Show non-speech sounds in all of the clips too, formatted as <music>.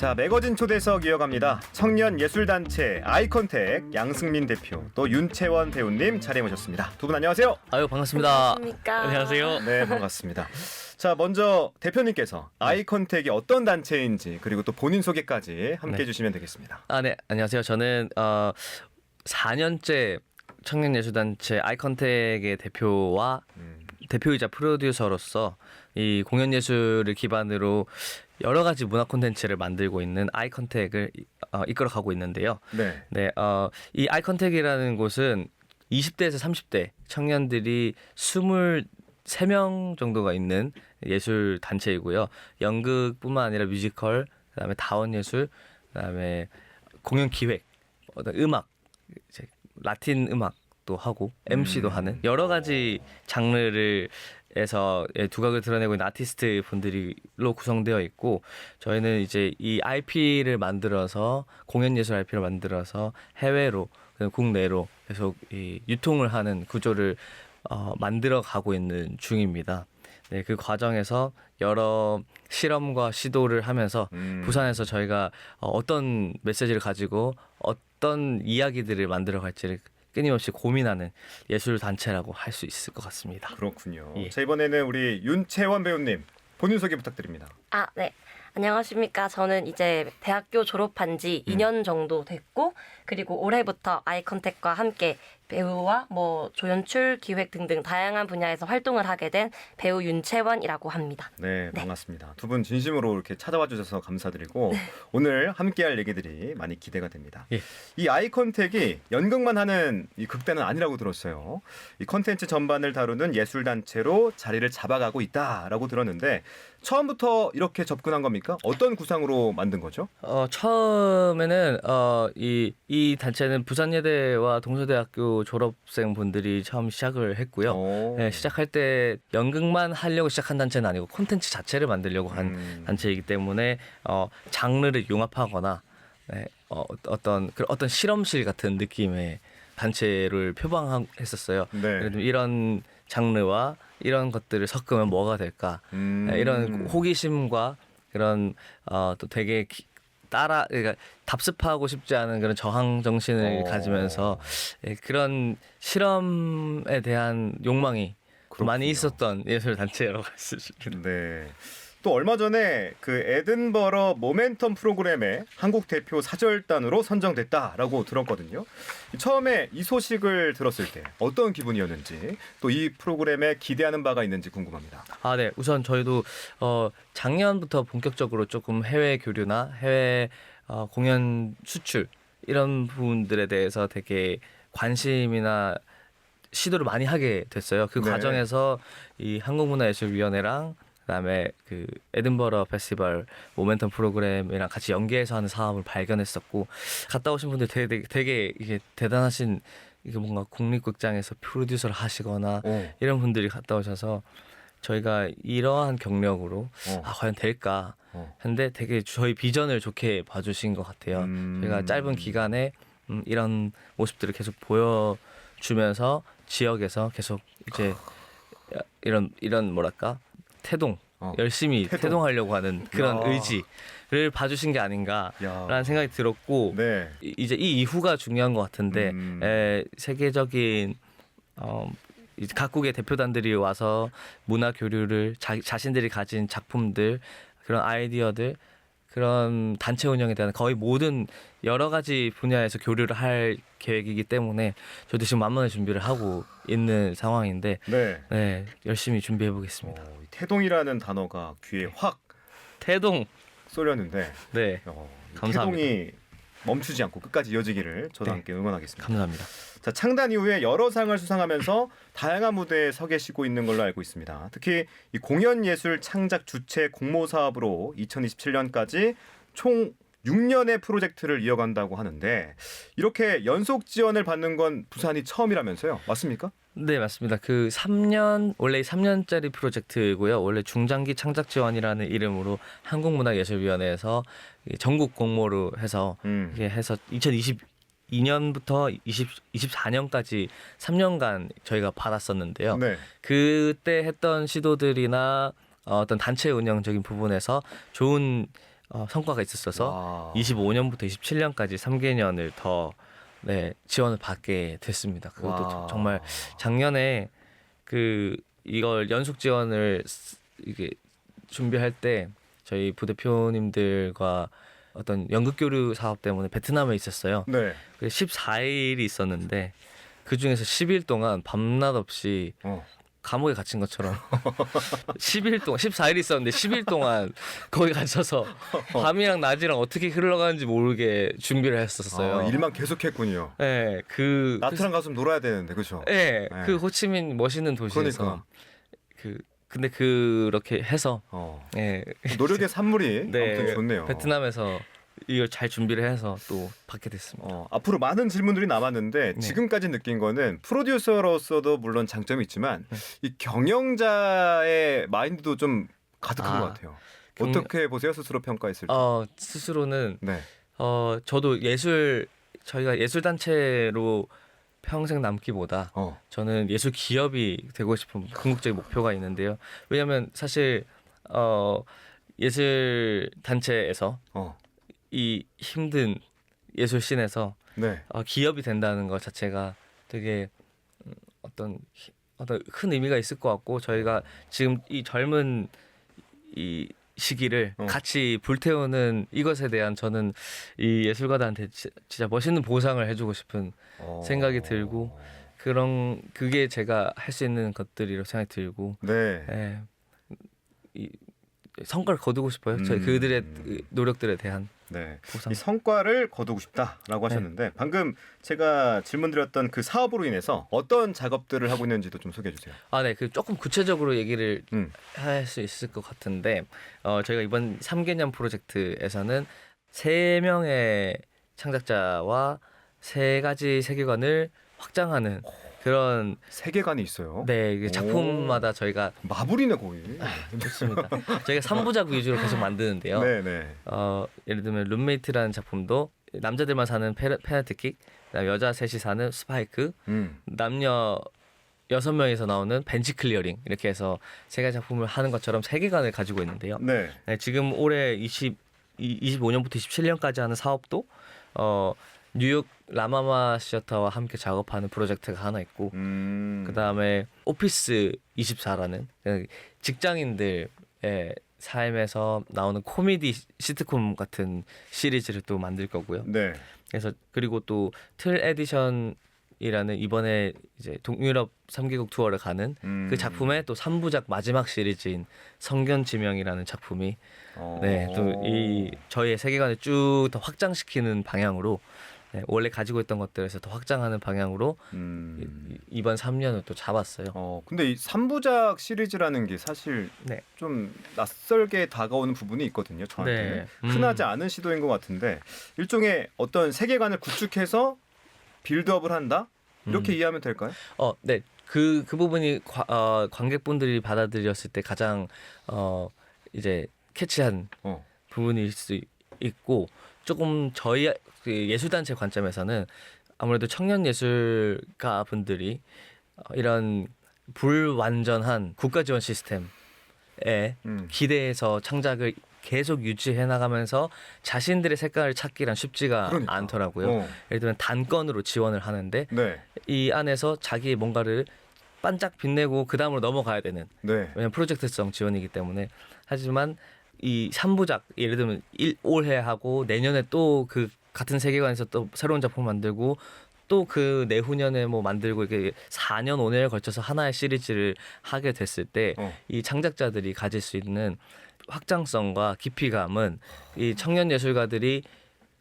자 매거진 초대석 이어갑니다. 청년 예술단체 아이컨택 양승민 대표 또 윤채원 배우님 자리에 모셨습니다. 두 분 안녕하세요. 아유 반갑습니다. 안녕하십니까. 안녕하세요. 네 반갑습니다. 자 먼저 대표님께서 아이컨택이 어떤 단체인지 그리고 또 본인 소개까지 함께 네. 해주시면 되겠습니다. 아 네 안녕하세요. 저는 어 4년째 청년예술단체 아이컨택의 대표와 음, 대표이자 프로듀서로서 이 공연예술을 기반으로 여러 가지 문화 콘텐츠를 만들고 있는 아이컨택을 이- 어, 이끌어가고 있는데요. 네. 네, 어, 이 아이컨택이라는 곳은 20대에서 30대 청년들이 23명 정도가 있는 예술 단체이고요. 연극뿐만 아니라 뮤지컬, 그다음에 다원 예술, 그다음에 공연 기획, 어떤 음악, 이제 라틴 음악도 하고 MC도 음. 하는 여러 가지 장르를 에서 예, 두각을 드러내고 있는 아티스트 분들로 구성되어 있고 저희는 이제 이 IP를 만들어서 공연 예술 IP를 만들어서 해외로 국내로 계속 이 유통을 하는 구조를 어, 만들어 가고 있는 중입니다. 네, 그 과정에서 여러 실험과 시도를 하면서 음, 부산에서 저희가 어, 어떤 메시지를 가지고 어떤 이야기들을 만들어 갈지를 끊임없이 고민하는 예술 단체라고 할 수 있을 것 같습니다. 그렇군요. 예. 자 이번에는 우리 윤채원 배우님 본인 소개 부탁드립니다. 아, 네. 안녕하십니까. 저는 이제 대학교 졸업한 지 음. 2년 정도 됐고, 그리고 올해부터 아이컨택과 함께 배우와 뭐 조연출, 기획 등등 다양한 분야에서 활동을 하게 된 배우 윤채원이라고 합니다. 네, 네. 반갑습니다. 두분 진심으로 이렇게 찾아와 주셔서 감사드리고 오늘 함께할 얘기들이 많이 기대가 됩니다. 예. 이 아이 컨택이 연극만 하는 이 극단은 아니라고 들었어요. 이 컨텐츠 전반을 다루는 예술 단체로 자리를 잡아가고 있다라고 들었는데 처음부터 이렇게 접근한 겁니까? 어떤 구상으로 만든 거죠? 어, 처음에는 어, 이, 이 단체는 부산예대와 동서대학교 졸업생 분들이 처음 시작을 했고요. 오. 네, 시작할 때 연극만 하려고 시작한 단체는 아니고 콘텐츠 자체를 만들려고 한 음. 단체이기 때문에 어, 장르를 융합하거나 네, 어, 어떤 그 어떤 실험실 같은 느낌의 단체를 표방했었어요. 네. 예를 들면 이런 장르와 이런 것들을 섞으면 뭐가 될까? 음. 네, 이런 호기심과 그런 어, 또 되게 기- 따라 그러니까 답습하고 싶지 않은 그런 저항 정신을 어. 가지면서 예, 그런 실험에 대한 욕망이 그렇군요. 많이 있었던 예술 단체라고 할 수. 네. 또 얼마 전에 그 에든버러 모멘텀 프로그램의 한국 대표 사절단으로 선정됐다라고 들었거든요. 처음에 이 소식을 들었을 때 어떤 기분이었는지 또 이 프로그램에 기대하는 바가 있는지 궁금합니다. 아, 네. 우선 저희도 어 작년부터 본격적으로 조금 해외 교류나 해외 어, 공연 수출 이런 부분들에 대해서 되게 관심이나 시도를 많이 하게 됐어요. 그 네. 과정에서 이 한국문화예술위원회랑 그다음에 그 에든버러 페스티벌 모멘텀 프로그램이랑 같이 연계해서 하는 사업을 발견했었고 갔다 오신 분들 되게 되게, 되게 이게 대단하신 이게 뭔가 국립극장에서 프로듀서를 하시거나 오. 이런 분들이 갔다 오셔서 저희가 이러한 경력으로 어. 아 과연 될까 어. 했는데 되게 저희 비전을 좋게 봐주신 것 같아요. 음. 저희가 짧은 기간에 음, 이런 모습들을 계속 보여주면서 지역에서 계속 이제 이런 이런 뭐랄까 태동 어. 열심히 태동. 하려고 하는 그런 야. 의지를 봐주신 게 아닌가라는 야. 생각이 들었고 네. 이- 이제 이 이후가 중요한 것 같은데 음. 에, 세계적인 어, 이 각국의 대표단들이 와서 문화 교류를 자, 자신들이 가진 작품들 그런 아이디어들 그런 단체 운영에 대한 거의 모든 여러 가지 분야에서 교류를 할 계획이기 때문에 저도 지금 만만의 준비를 하고 있는 상황인데 네. 네 열심히 준비해 보겠습니다. 어, 이 태동이라는 단어가 귀에 확 태동 쏠렸는데 네 어, 이 감사합니다. 태동이 멈추지 않고 끝까지 이어지기를 저도 네. 함께 응원하겠습니다. 감사합니다. 자, 창단 이후에 여러 상을 수상하면서 다양한 무대에 서 계시고 있는 걸로 알고 있습니다. 특히 이 공연 예술 창작 주체 공모 사업으로 2027년까지 총 6년의 프로젝트를 이어간다고 하는데 이렇게 연속 지원을 받는 건 부산이 처음이라면서요. 맞습니까? 네, 맞습니다. 그 3년, 원래 3년짜리 프로젝트고요. 원래 중장기 창작 지원이라는 이름으로 한국문화예술위원회에서 이 전국 공모로 해서 음. 이게 해서 2022년부터 20, 24년까지 3년간 저희가 받았었는데요. 네. 그때 했던 시도들이나 어, 어떤 단체 운영적인 부분에서 좋은 어, 성과가 있었어서 와. 25년부터 27년까지 3개년을 더 네, 지원을 받게 됐습니다. 그것도 와. 정말 작년에 그 이걸 연속 지원을 쓰- 이게 준비할 때 저희 부대표님들과 어떤 연극 교류 사업 때문에 베트남에 있었어요. 네. 그래서 14일이 있었는데 그 중에서 10일 동안 밤낮 없이 어. 감옥에 갇힌 것처럼 <laughs> 10일 동안 14일 있었는데 10일 동안 거기 갇혀서 밤이랑 낮이랑 어떻게 흘러가는지 모르게 준비를 했었어요. 아, 일만 계속했군요. 네, 그 나트랑 가서 놀아야 되는데 그렇죠. 네, 네. 그 호치민 멋있는 도시에서 그러니까. 그 근데 그렇게 해서 어. 예. 노력의 산물이 네, 아무튼 좋네요. 베트남에서 이걸 잘 준비를 해서 또 받게 됐습니다. 어, 앞으로 많은 질문들이 남았는데 네. 지금까지 느낀 거는 프로듀서로서도 물론 장점이 있지만 네. 이 경영자의 마인드도 좀 가득한 아, 것 같아요. 경- 어떻게 보세요 스스로 평가했을 때? 어, 스스로는 네. 어 저도 예술 저희가 예술 단체로 평생 남기보다 어. 저는 예술 기업이 되고 싶은 궁극적인 목표가 있는데요. 왜냐하면 사실 어 예술 단체에서 어. 이 힘든 예술 씬에서 네. 어, 기업이 된다는 것 자체가 되게 음, 어떤 히- 어떤 큰 의미가 있을 것 같고 저희가 지금 이 젊은 이 시기를 어. 같이 불태우는 이것에 대한 저는 이 예술가들한테 지- 진짜 멋있는 보상을 해주고 싶은 어. 생각이 들고 그런 그게 제가 할 수 있는 것들이라고 생각이 들고 네. 예, 이 성과를 거두고 싶어요. 저희 음. 그들의 그 노력들에 대한 네. 보상. 이 성과를 거두고 싶다라고 네. 하셨는데 방금 제가 질문드렸던 그 사업으로 인해서 어떤 작업들을 하고 있는지도 좀 소개해 주세요. 아, 네. 그 조금 구체적으로 얘기를 음. 할수 있을 것 같은데 어, 저희가 이번 3개년 프로젝트에서는 세 명의 창작자와 세 가지 세계관을 확장하는 그런 세계관이 있어요. 네, 그 작품마다 저희가 마블이네 거의. 좋습니다. 저희가 3부작 위주로 계속 <laughs> 만드는데요. 네, 네. 어, 예를 들면 룸메이트라는 작품도 남자들만 사는 페, 그다음에 여자 셋이 사는 스파이크, 음. 남녀 여섯 명이서 나오는 벤치 클리어링 이렇게 해서 세 가지 작품을 하는 것처럼 세계관을 가지고 있는데요. 네. 네, 지금 올해 20 25년부터 27년까지 하는 사업도 어 뉴욕 라마마 시어터와 함께 작업하는 프로젝트가 하나 있고 음. 그다음에 오피스 24라는 직장인들의 삶에서 나오는 코미디 시트콤 같은 시리즈를 또 만들 거고요. 네. 그래서 그리고 또 틀 에디션 이라는 이번에 이제 동유럽 3개국 투어를 가는 음. 그 작품의 또 3부작 마지막 시리즈인 성견 지명이라는 작품이 어. 네, 또 이 저희의 세계관을 쭉 더 확장시키는 방향으로 네, 원래 가지고 있던 것들에서 더 확장하는 방향으로 음. 이- 이번 3년을 또 잡았어요. 어, 근데 이 3부작 시리즈라는 게 사실 네. 좀 낯설게 다가오는 부분이 있거든요. 저한테는 네. 음. 흔하지 않은 시도인 것 같은데 일종의 어떤 세계관을 구축해서 빌드업을 한다 이렇게 음. 이해하면 될까요? 어, 네. 그, 그 부분이 과- 어, 관객분들이 받아들였을 때 가장 어, 이제 캐치한 어. 부분일 수 있- 있고 조금 저희 그 예술단체 관점에서는 아무래도 청년 예술가 분들이 어, 이런 불완전한 국가 지원 시스템에 음. 기대해서 창작을 계속 유지해 나가면서 자신들의 색깔을 찾기란 쉽지가 그러니까. 않더라고요. 어. 예를 들면 단건으로 지원을 하는데 네. 이 안에서 자기의 뭔가를 반짝 빛내고 그 다음으로 넘어가야 되는 네. 왜냐면 프로젝트성 지원이기 때문에 하지만 이 3부작 예를 들면 일, 올해 하고 내년에 또 그 같은 세계관에서 또 새로운 작품 만들고 또 그 내후년에 뭐 만들고 이렇게 4년 5년에 걸쳐서 하나의 시리즈를 하게 됐을 때이 어. 창작자들이 가질 수 있는 확장성과 깊이감은 이 청년 예술가들이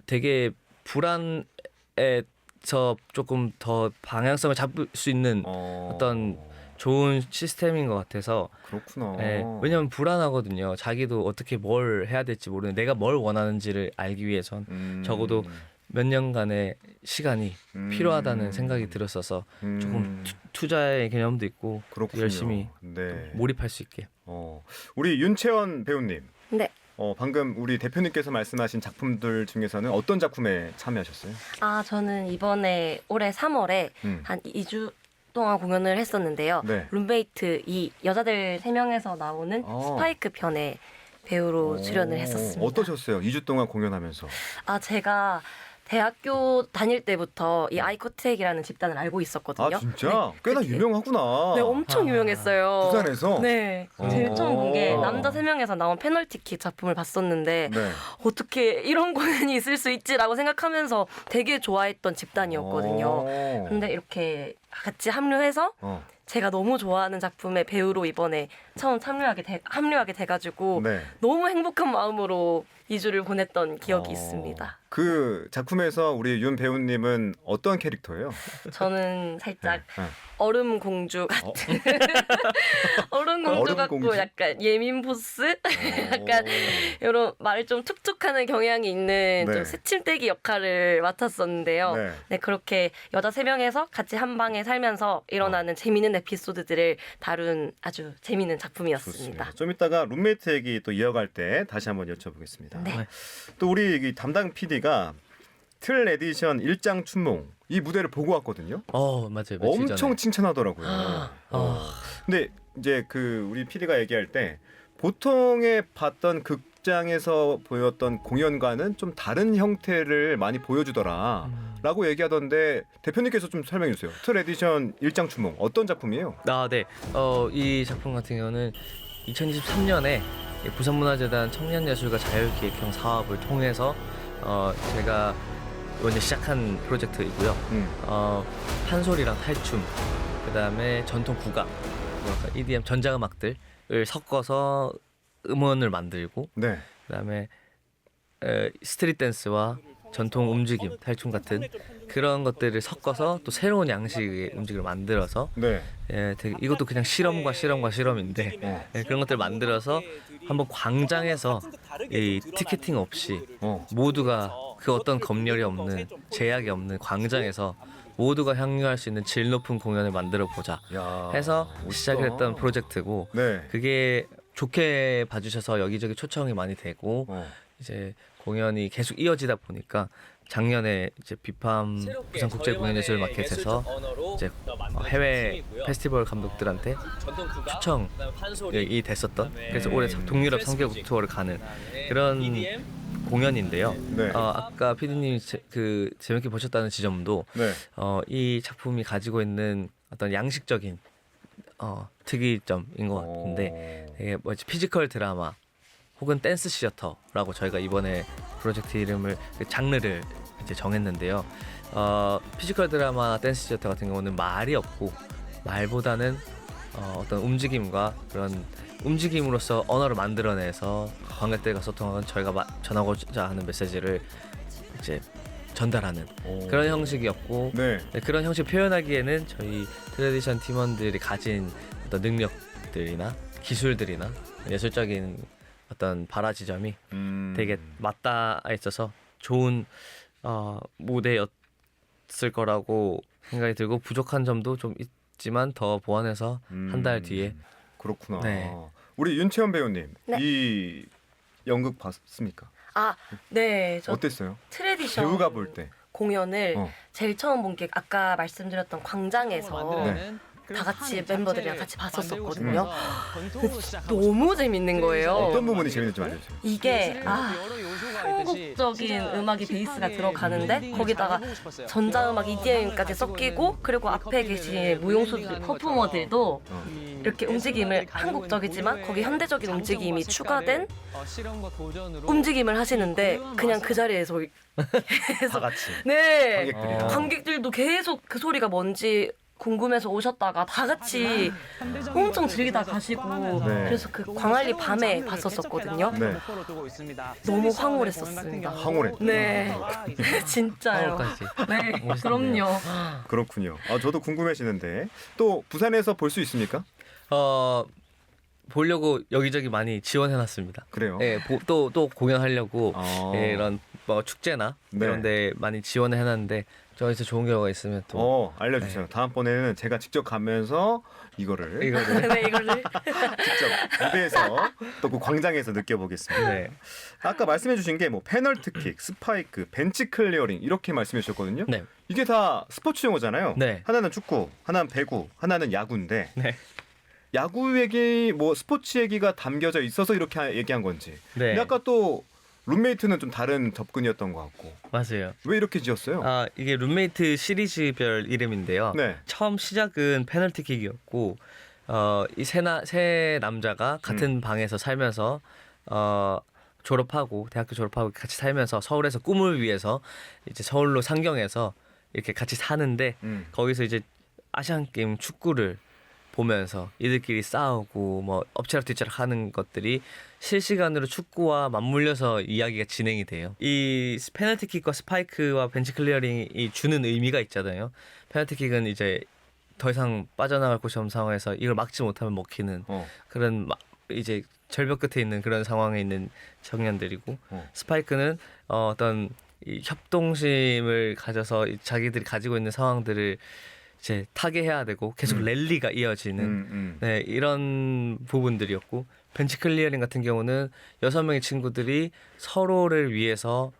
되게 불안에서 조금 더 방향성을 잡을 수 있는 어. 어떤 좋은 시스템인 것 같아서 그렇구나. 예, 왜냐면 불안하거든요. 자기도 어떻게 뭘 해야 될지 모르는 내가 뭘 원하는지를 알기 위해선 음. 적어도 몇 년간의 시간이 음. 필요하다는 생각이 들었어서 조금 음. 투, 투자의 개념도 있고 그렇군요. 열심히 네. 몰입할 수 있게. 어. 우리 윤채원 배우님. 네. 어, 방금 우리 대표님께서 말씀하신 작품들 중에서는 어떤 작품에 참여하셨어요? 아, 저는 이번에 올해 3월에 음. 한 2주 동안 공연을 했었는데요. 네. 룸메이트 이 여자들 세 명에서 나오는 어. 스파이크 편의 배우로 출연을 했었습니다. 어떠셨어요? 2주 동안 공연하면서. 아 제가 대학교 다닐 때부터 이 아이코텍이라는 집단을 알고 있었거든요. 아 진짜? 꽤나 그때- 유명하구나. 네, 엄청 아. 유명했어요. 부산에서? 네. 어. 제일 처음 본게 어. 남자 세 명에서 나온 페널티킥 작품을 봤었는데 네. 어떻게 이런 공연이 있을 수 있지라고 생각하면서 되게 좋아했던 집단이었거든요. 어. 근데 이렇게 같이 합류해서 어. 제가 너무 좋아하는 작품의 배우로 이번에 처음 참여하게 돼, 합류하게 돼가지고 네. 너무 행복한 마음으로 2주를 보냈던 기억이 어. 있습니다. 그 작품에서 우리 윤 배우님은 어떤 캐릭터예요? 저는 살짝 네. 얼음 공주 같은 <laughs> 얼음 공주 얼음 같고 공주? 약간 예민 보스 <laughs> 약간 오. 이런 말을 좀 툭툭하는 경향이 있는 네. 좀 새침대기 역할을 맡았었는데요. 네. 네. 그렇게 여자 세 명에서 같이 한 방에 살면서 일어나는 재미있는 에피소드들을 다룬 아주 재미있는 작품이었습니다. 좋습니다. 좀 이따가 룸메이트 얘기 또 이어갈 때 다시 한번 여쭤보겠습니다. 네. 또 우리 이 담당 PD 가 틀 에디션 일장 춘몽 이 무대를 보고 왔거든요. 어 맞아요. 엄청 전에. 칭찬하더라고요. 아. 어. 근데 이제 그 우리 PD가 얘기할 때 보통에 봤던 극장에서 보였던 공연과는 좀 다른 형태를 많이 보여주더라. 음. 라고 얘기하던데 대표님께서 좀 설명해 주세요. 틀 에디션 일장 춘몽 어떤 작품이에요? 아, 네. 어, 이 작품 같은 경우는 2023년에 부산문화재단 청년예술가 자율기획형 사업을 통해서 어, 제가 이번에 시작한 프로젝트이고요. 음. 어, 판소리랑 탈춤, 그 다음에 전통 국악, 뭐랄까 EDM 전자음악들을 섞어서 음원을 만들고, 네. 그 다음에 스트릿 댄스와 전통 움직임, 탈춤 같은 그런 것들을 섞어서 또 새로운 양식의 음식을 만들어서 네. 예, 되게 이것도 그냥 실험과 실험과 실험인데 어. 예, 그런 것들 을 만들어서 한번 광장에서 이 티켓팅 없이 어. 모두가 그 어떤 검열이 없는 제약이 없는 광장에서 모두가 향유할 수 있는 질 높은 공연을 만들어 보자 야. 해서 멋있다. 시작을 했던 프로젝트고 네. 그게 좋게 봐주셔서 여기저기 초청이 많이 되고 어. 이제 공연이 계속 이어지다 보니까 작년에 이제 비팜 부산 국제 공연예술 마켓에서 이제 어, 해외 페스티벌 감독들한테 초청이 됐었던 그래서 올해 동유럽 3개국 투어를 가는 그런 공연인데요. 네. 어, 아까 피디님이 제, 그 재밌게 보셨다는 지점도 네. 어, 이 작품이 가지고 있는 어떤 양식적인 어, 특이점인 것 같은데 어. 되게 뭐지 피지컬 드라마 혹은 댄스 시어터라고 저희가 이번에 프로젝트 이름을 그 장르를 이제 정했는데요. 어, 피지컬 드라마 댄스 시어터 같은 경우는 말이 없고 말보다는 어, 어떤 움직임과 그런 움직임으로써 언어를 만들어내서 관객들과 소통하는 저희가 마- 전하고자 하는 메시지를 이제 전달하는 오. 그런 형식이었고 네. 네, 그런 형식 표현하기에는 저희 트레디션 팀원들이 가진 어떤 능력들이나 기술들이나 예술적인 어떤 발화 지점이 음. 되게 맞닿아 있어서 좋은 어, 무대였을 거라고 생각이 들고 부족한 점도 좀 있지만 더 보완해서 한달 음. 뒤에 그렇구나. 네. 우리 윤채원 배우님 네. 이 연극 봤습니까? 아, 네. 저 어땠어요? 트레디션 배우가 볼 때. 공연을 어. 제일 처음 본 게 아까 말씀드렸던 광장에서 네. 다 같이 멤버들이랑 같이 봤었었거든요. 음. 너무 재밌는 거예요. 어떤 부분이 재밌는지 좀 알려주세요. 이게 아 한국적인 음악이 베이스가 들어가는데 거기다가 전자음악 EDM까지 섞이고 그리고 앞에 계신 무용수들 퍼포머들도 어. 이렇게 움직임을 한국적이지만 거기 현대적인 움직임이 추가된 움직임을 하시는데 그냥 그 자리에서 <laughs> 다 같이 네 관객들이랑. 어. 관객들도 계속 그 소리가 뭔지 궁금해서 오셨다가 다 같이 엄청 즐기다 가시고 네. 그래서 그 광안리 밤에 봤었었거든요. 네. 너무 황홀했었습니다. 황홀해. 네, <laughs> 진짜요. 파워까지 네, 멋있네요. 그럼요. 그렇군요. 아, 저도 궁금해지는데 또 부산에서 볼 수 있습니까? 어 보려고 여기저기 많이 지원해놨습니다. 그래요. 예, 또또 공연하려고 어. 예, 이런 뭐 축제나 네. 이런데 많이 지원을 해놨는데 저기서 좋은 경우가 있으면 또 어, 알려주세요. 다음번에는 제가 직접 가면서 이거를 이거를 네, 이거를 <laughs> 직접 무대에서 또 그 광장에서 느껴보겠습니다. 네. 아까 말씀해주신 게 뭐 페널티킥, 스파이크, 벤치 클리어링 이렇게 말씀해주셨거든요. 네. 이게 다 스포츠 용어잖아요. 네. 하나는 축구, 하나는 배구, 하나는 야구인데 네. 야구 얘기, 뭐 스포츠 얘기가 담겨져 있어서 이렇게 하- 얘기한 건지. 네, 근데 아까 또 룸메이트는 좀 다른 접근이었던 것 같고 맞아요. 왜 이렇게 지었어요? 아 이게 룸메이트 시리즈별 이름인데요. 네. 처음 시작은 페널티킥이었고 어, 이세 세 남자가 같은 음. 방에서 살면서 어, 졸업하고 대학교 졸업하고 같이 살면서 서울에서 꿈을 위해서 이제 서울로 상경해서 이렇게 같이 사는데 음. 거기서 이제 아시안 게임 축구를 보면서 이들끼리 싸우고 뭐 엎치락 뒤치락 하는 것들이 실시간으로 축구와 맞물려서 이야기가 진행이 돼요. 이 페널티킥과 스파이크와 벤치 클리어링이 주는 의미가 있잖아요. 페널티킥은 이제 더 이상 빠져나갈 곳이 없는 상황에서 이걸 막지 못하면 먹히는 어. 그런 마- 이제 절벽 끝에 있는 그런 상황에 있는 청년들이고 어. 스파이크는 어, 어떤 이 협동심을 가져서 이 자기들이 가지고 있는 상황들을 이제 타개해야 되고 계속 음. 랠리가 이어지는 음, 음. 네 이런 부분들이었고 벤치 클리어링 같은 경우는 여섯 명의 친구들이 서로를 위해서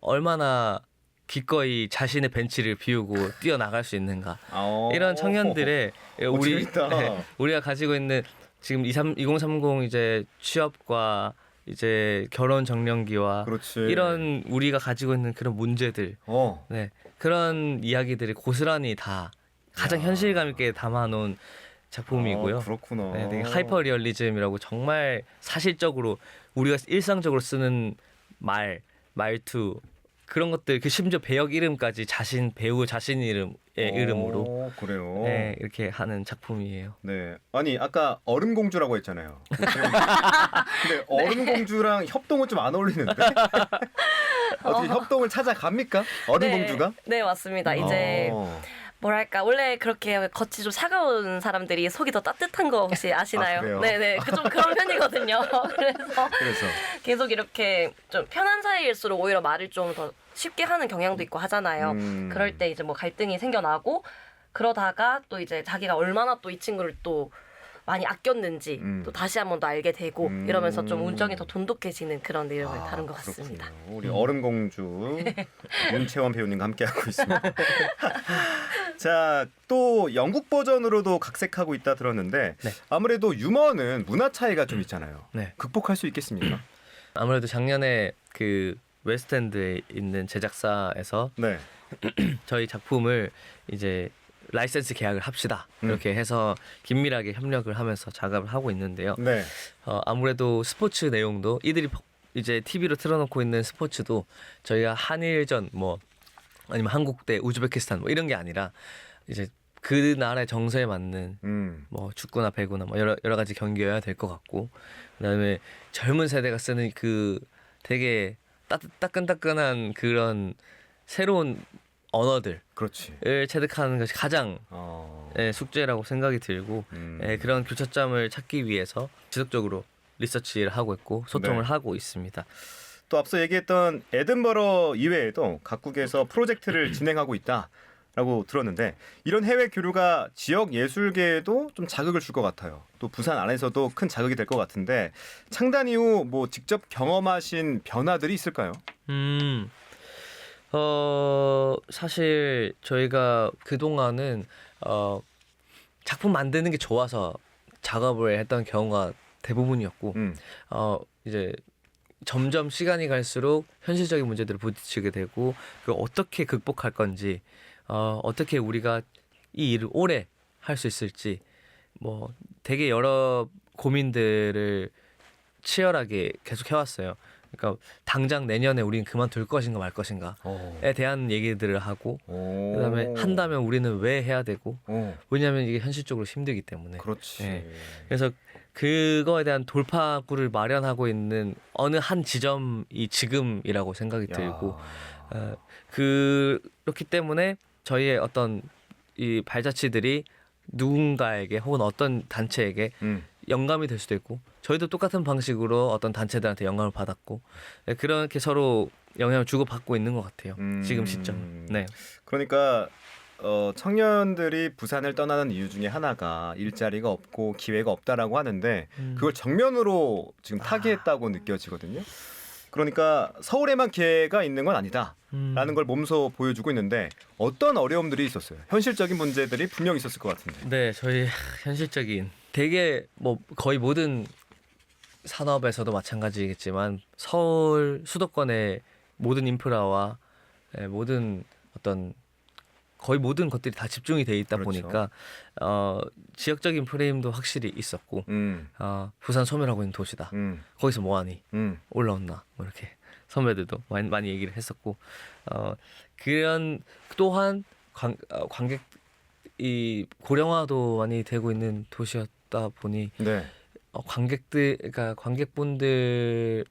얼마나 기꺼이 자신의 벤치를 비우고 뛰어나갈 수 있는가 아, 이런 청년들의 어, 우리 재밌다. 네, 우리가 가지고 있는 지금 23, 2030 이제 취업과 이제 결혼 정년기와 그렇지. 이런 우리가 가지고 있는 그런 문제들 어. 네 그런 이야기들이 고스란히 다 가장 야. 현실감 있게 담아놓은 작품이고요. 아, 그렇구나. 네, 되게 하이퍼 리얼리즘이라고 정말 사실적으로 우리가 일상적으로 쓰는 말, 말투 그런 것들 그 심지어 배역 이름까지 자신 배우 자신 이름의 이름으로 어, 그래요. 네, 이렇게 하는 작품이에요. 네. 아니 아까 얼음 공주라고 했잖아요. <laughs> 근데 얼음 공주랑 협동은 좀 안 어울리는데. <laughs> 어떻게 협동을 찾아갑니까? 얼음 네, 공주가? 네 맞습니다. 이제 어. 뭐랄까 원래 그렇게 겉이 좀 차가운 사람들이 속이 더 따뜻한 거 혹시 <laughs> 아시나요? 아? 네네 그 좀 그런 편이거든요. <laughs> 그래서 그래서 계속 이렇게 좀 편한 사이일수록 오히려 말을 좀 더 쉽게 하는 경향도 있고 하잖아요. 음. 그럴 때 이제 뭐 갈등이 생겨나고 그러다가 또 이제 자기가 얼마나 또 이 친구를 또 많이 아꼈는지 음. 또 다시 한 번 더 알게 되고 음. 이러면서 좀 운정이 더 돈독해지는 그런 내용을 아, 다룬 것 그렇군요. 같습니다. 우리 얼음 공주 <laughs> 윤채원 배우님과 함께하고 있습니다. <laughs> 자, 또 영국 버전으로도 각색하고 있다 들었는데 네. 아무래도 유머는 문화 차이가 좀 있잖아요. 네. 극복할 수 있겠습니까? <clears throat> 아무래도 작년에 그 웨스트엔드에 있는 제작사에서 네. <clears throat> 저희 작품을 이제 라이센스 계약을 합시다 음. 이렇게 해서 긴밀하게 협력을 하면서 작업을 하고 있는데요. 네. 어, 아무래도 스포츠 내용도 이들이 퍼- 이제 TV로 틀어놓고 있는 스포츠도 저희가 한일전 뭐 아니면 한국 대 우즈베키스탄 뭐 이런 게 아니라 이제 그 나라의 정서에 맞는 음. 뭐 축구나 배구나 뭐 여러 여러 가지 경기여야 될 것 같고 그다음에 젊은 세대가 쓰는 그 되게 따뜻 따끈따끈한 그런 새로운 언어들을 그렇지. 체득하는 것이 가장 어. 예, 숙제라고 생각이 들고 음. 예, 그런 교차점을 찾기 위해서 지속적으로 리서치를 하고 있고 소통을 네. 하고 있습니다. 또 앞서 얘기했던 에든버러 이외에도 각국에서 프로젝트를 <clears throat> 진행하고 있다라고 들었는데 이런 해외 교류가 지역 예술계에도 좀 자극을 줄 것 같아요. 또 부산 안에서도 큰 자극이 될 것 같은데 창단 이후 뭐 직접 경험하신 변화들이 있을까요? 음, 어, 사실 저희가 그 동안은 어, 작품 만드는 게 좋아서 작업을 했던 경우가 대부분이었고 음. 어 이제 점점 시간이 갈수록 현실적인 문제들을 부딪히게 되고 그 어떻게 극복할 건지 어 어떻게 우리가 이 일을 오래 할 수 있을지 뭐 되게 여러 고민들을 치열하게 계속 해왔어요. 그러니까 당장 내년에 우리는 그만둘 것인가 말 것인가에 대한 얘기들을 하고 오. 그다음에 한다면 우리는 왜 해야 되고 오. 왜냐하면 이게 현실적으로 힘들기 때문에 그렇지. 네. 그래서 그거에 대한 돌파구를 마련하고 있는 어느 한 지점이 지금이라고 생각이 야. 들고 어, 그렇기 때문에 저희의 어떤 이 발자취들이 누군가에게 혹은 어떤 단체에게 음. 영감이 될 수도 있고 저희도 똑같은 방식으로 어떤 단체들한테 영감을 받았고 네, 그렇게 서로 영향을 주고 받고 있는 것 같아요. 음. 지금 시점. 네. 그러니까 어, 청년들이 부산을 떠나는 이유 중에 하나가 일자리가 없고 기회가 없다라고 하는데 음. 그걸 정면으로 지금 타개했다고 느껴지거든요. 그러니까 서울에만 기회가 있는 건 아니다 라는 음. 걸 몸소 보여주고 있는데 어떤 어려움들이 있었어요. 현실적인 문제들이 분명 있었을 것 같은데. 네, 저희 현실적인 되게 뭐 거의 모든 산업에서도 마찬가지겠지만 서울 수도권의 모든 인프라와 예, 모든 어떤 거의 모든 것들이 다 집중이 돼 있다 그렇죠. 보니까 어, 지역적인 프레임도 확실히 있었고 음, 어, 부산 소멸하고 있는 도시다. 음, 거기서 뭐하니 음. 올라왔나 뭐 이렇게 선배들도 많이, 많이 얘기를 했었고 어, 그런 또한 관, 어, 관객 이 고령화도 많이 되고 있는 도시였다 보니 네. 어, 관객들 그러니까 관객분들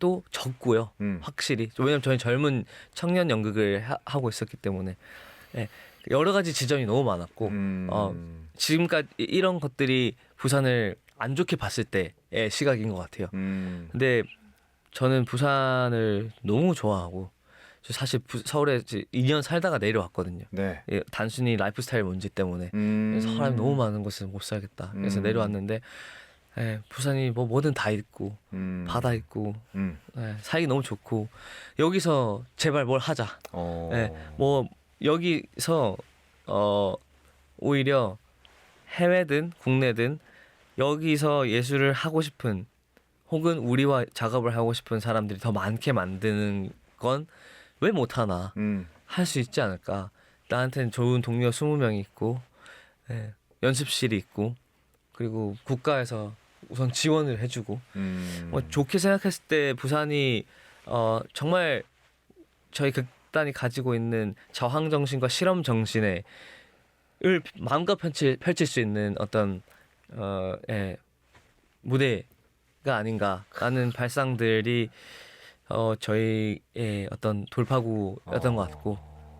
도 적고요. 음. 확실히 왜냐면 저희 젊은 청년 연극을 하, 하고 있었기 때문에 예, 여러 가지 지점이 너무 많았고 음. 어, 지금까지 이런 것들이 부산을 안 좋게 봤을 때의 시각인 것 같아요. 음. 근데 저는 부산을 너무 좋아하고 저 사실 부- 서울에 이제 2년 살다가 내려왔거든요. 네. 예, 단순히 라이프 스타일 문제 때문에 음. 사람이 너무 많은 곳을 못 살겠다. 그래서 음. 내려왔는데 예, 부산이 뭐 뭐든 다 있고 음. 바다 있고 음. 예, 살기 너무 좋고 여기서 제발 뭘 하자. 어. 예, 뭐 여기서 어 오히려 해외든 국내든 여기서 예술을 하고 싶은 혹은 우리와 작업을 하고 싶은 사람들이 더 많게 만드는 건 왜 못하나 음. 할수 있지 않을까 나한테는 좋은 동료 20명이 있고 예, 연습실이 있고 그리고 국가에서 우선 지원을 해주고 음. 뭐 좋게 생각했을 때 부산이 어 정말 저희 극 단이 가지고 있는 저항 정신과 실험 정신에 을 마음껏 펼칠, 펼칠 수 있는 어떤 어 예, 무대가 아닌가라는 발상들이 어 저희의 어떤 돌파구였던 것 같고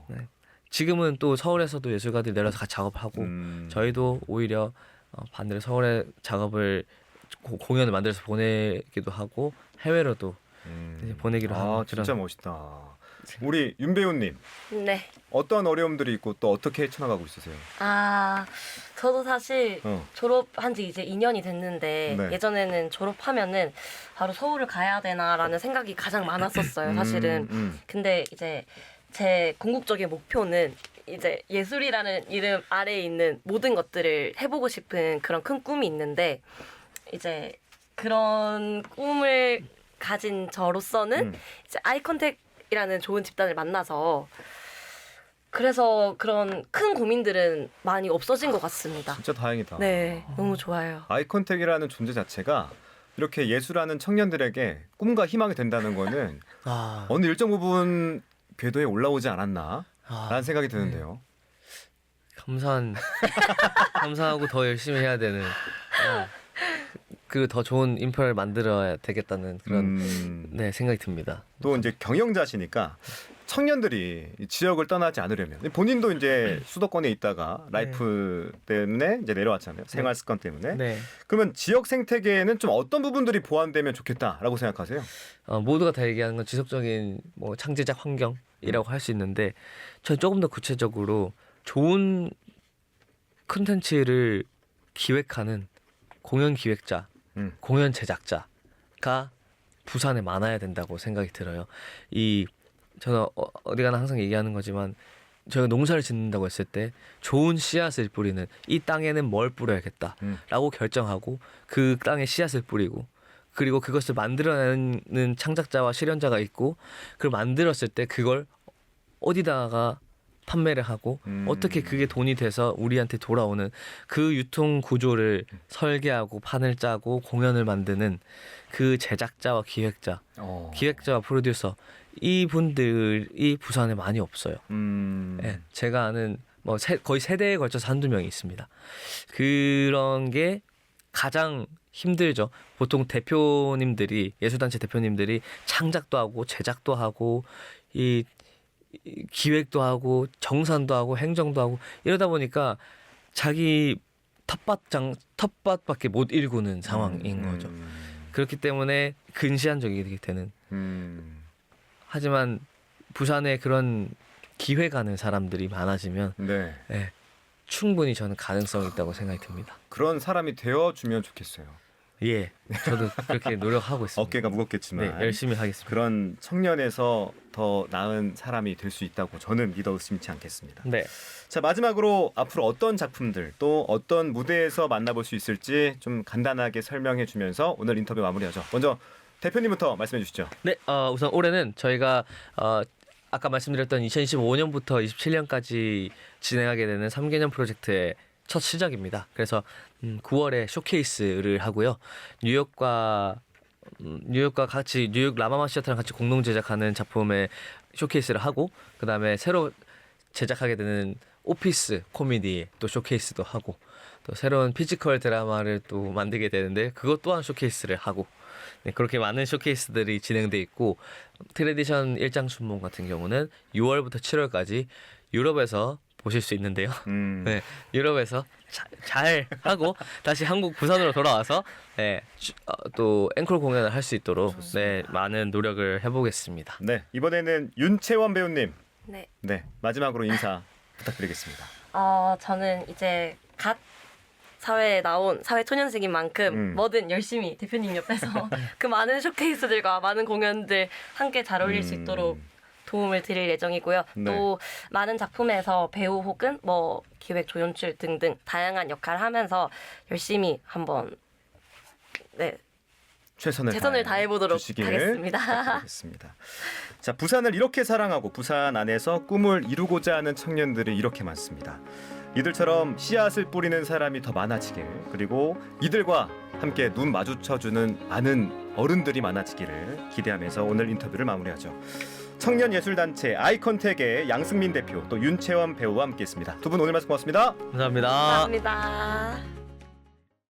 네. 지금은 또 서울에서도 예술가들이 내려서 같이 작업하고 음. 저희도 오히려 어, 반대로 서울에 작업을 고- 공연을 만들어서 보내기도 하고 해외로도 음. 보내기로 아, 하는 진짜 멋있다. 우리 윤 배우님 네. 어떠한 어려움들이 있고 또 어떻게 헤쳐나가고 있으세요? 아, 저도 사실 어. 졸업한 지 이제 2년이 됐는데 네. 예전에는 졸업하면은 바로 서울을 가야 되나라는 생각이 가장 많았었어요, 사실은. 음, 음. 근데 이제 제 궁극적인 목표는 이제 예술이라는 이름 아래에 있는 모든 것들을 해보고 싶은 그런 큰 꿈이 있는데 이제 그런 꿈을 가진 저로서는 음. 이제 아이 컨택 이라는 좋은 집단을 만나서 그래서 그런 큰 고민들은 많이 없어진 것 같습니다. 진짜 다행이다. 네, 너무 좋아요. 아이컨택이라는 존재 자체가 이렇게 예술하는 청년들에게 꿈과 희망이 된다는 거는 <laughs> 아, 어느 일정 부분 궤도에 올라오지 않았나 아, 라는 생각이 드는데요. 감사한 <laughs> 감사하고 더 열심히 해야 되는 아, 그리고 더 좋은 인프라를 만들어야 되겠다는 그런 음, 네 생각이 듭니다. 또 이제 경영자시니까 청년들이 이 지역을 떠나지 않으려면 본인도 이제 수도권에 있다가 라이프 때문에 이제 내려왔잖아요. 생활 습관 때문에. 네. 그러면 지역 생태계에는 좀 어떤 부분들이 보완되면 좋겠다라고 생각하세요? 어, 모두가 다 얘기하는 건 지속적인 뭐 창제적 환경이라고 할 수 있는데 저는 조금 더 구체적으로 좋은 콘텐츠를 기획하는 공연 기획자, 음. 공연 제작자가 부산에 많아야 된다고 생각이 들어요. 이 저는 어, 어디 가나 항상 얘기하는 거지만 저희가 농사를 짓는다고 했을 때 좋은 씨앗을 뿌리는 이 땅에는 뭘 뿌려야겠다라고 음. 결정하고 그 땅에 씨앗을 뿌리고 그리고 그것을 만들어내는 창작자와 실현자가 있고 그걸 만들었을 때 그걸 어디다가 판매를 하고 음. 어떻게 그게 돈이 돼서 우리한테 돌아오는 그 유통 구조를 설계하고 판을 짜고 공연을 만드는 그 제작자와 기획자, 어. 기획자와 프로듀서 이 분들이 부산에 많이 없어요. 음. 예, 제가 아는 뭐 세- 거의 세대에 걸쳐서 한두 명이 있습니다. 그런 게 가장 힘들죠. 보통 대표님들이 예술단체 대표님들이 창작도 하고 제작도 하고 이, 이 기획도 하고 정산도 하고 행정도 하고 이러다 보니까 자기 텃밭장 텃밭밖에 못 일구는 상황인 음. 거죠. 그렇기 때문에 근시안적이게 되는 음. 하지만 부산에 그런 기회 가는 사람들이 많아지면 네. 예, 충분히 저는 가능성이 있다고 생각이 듭니다. 그런 사람이 되어 주면 좋겠어요. 예, 저도 그렇게 노력하고 있습니다. 어깨가 무겁겠지만 네, 열심히 하겠습니다. 그런 청년에서 더 나은 사람이 될 수 있다고 저는 믿어 의심치 않겠습니다. 네, 자 마지막으로 앞으로 어떤 작품들 또 어떤 무대에서 만나볼 수 있을지 좀 간단하게 설명해 주면서 오늘 인터뷰 마무리하죠. 먼저 대표님부터 말씀해 주시죠. 네, 어, 우선 올해는 저희가 어, 아까 말씀드렸던 2025년부터 27년까지 진행하게 되는 3개년 프로젝트의 첫 시작입니다. 그래서 음, 9월에 쇼케이스를 하고요. 뉴욕과 음, 뉴욕과 같이 뉴욕 라마마 시어터랑 같이 공동 제작하는 작품의 쇼케이스를 하고 그다음에 새로 제작하게 되는 오피스 코미디 또 쇼케이스도 하고 또 새로운 피지컬 드라마를 또 만들게 되는데 그것 또한 쇼케이스를 하고 네, 그렇게 많은 쇼케이스들이 진행돼 있고 트레디션 일장 순몽 같은 경우는 6월부터 7월까지 유럽에서 보실 수 있는데요. 음, <laughs> 네, 유럽에서 자, 잘 하고 다시 한국 부산으로 돌아와서 네, 주- 어, 또 앵콜 공연을 할 수 있도록 네, 많은 노력을 해보겠습니다. 네 이번에는 윤채원 배우님. 네. 네 마지막으로 인사 <laughs> 부탁드리겠습니다. 어, 저는 이제 갓 사회에 나온 사회 초년생인 만큼 음. 뭐든 열심히 대표님 옆에서 <laughs> 그 많은 쇼케이스들과 많은 공연들 함께 잘 어울릴 수 음. 있도록 도움을 드릴 예정이고요. 네. 또 많은 작품에서 배우 혹은 뭐 기획 조연출 등등 다양한 역할을 하면서 열심히 한번 네, 최선을 최선을 다해 보도록 주시길 하겠습니다. 부탁드리겠습니다. 자, 부산을 이렇게 사랑하고 부산 안에서 꿈을 이루고자 하는 청년들이 이렇게 많습니다. 이들처럼 씨앗을 뿌리는 사람이 더 많아지길 그리고 이들과 함께 눈 마주쳐주는 많은 어른들이 많아지기를 기대하면서 오늘 인터뷰를 마무리하죠. 청년 예술 단체 아이컨택의 양승민 대표 또 윤채원 배우와 함께했습니다. 두 분 오늘 말씀 고맙습니다. 감사합니다. 감사합니다.